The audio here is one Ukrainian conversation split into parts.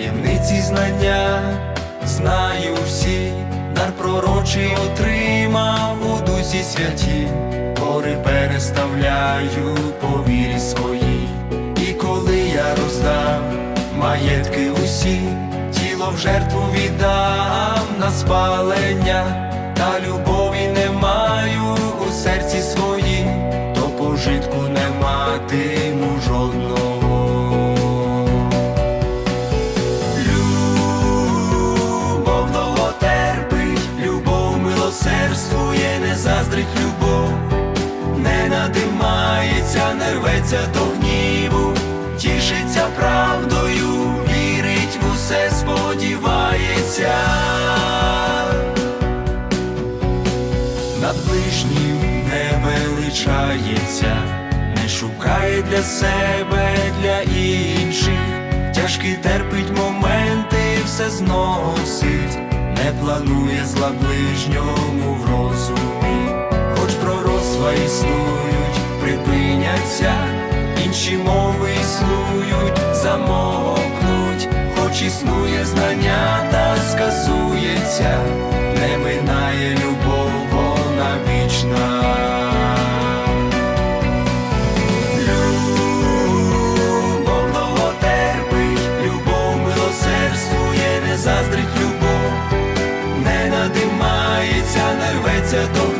зцілення, знаю всі, дар пророчий отримав у дусі святі, гори переставляю по вірі своїй, і коли я роздав маєтки усі, тіло в жертву віддам на спалення, та любові не маю у серці своїм, то пожитку не матиму заздрить любов, не надимається, не рветься до гніву, тішиться правдою, вірить в усе, сподівається. Над ближнім не величається, не шукає для себе, для інших, тяжкі терпить моменти, все зносить, не планує зла ближньому припиняться, інші мови існують, замовкнуть, хоч існує знання, та сказується, не минає любов, вона вічна. Любов довго любов милосердствує, не заздрить любов, не надимається, не рветься до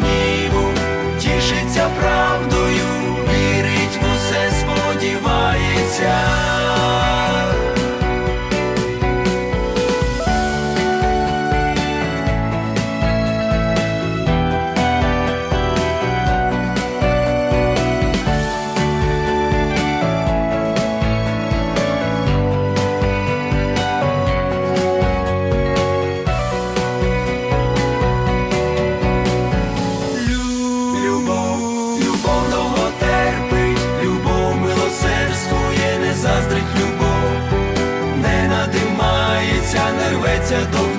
рветься до.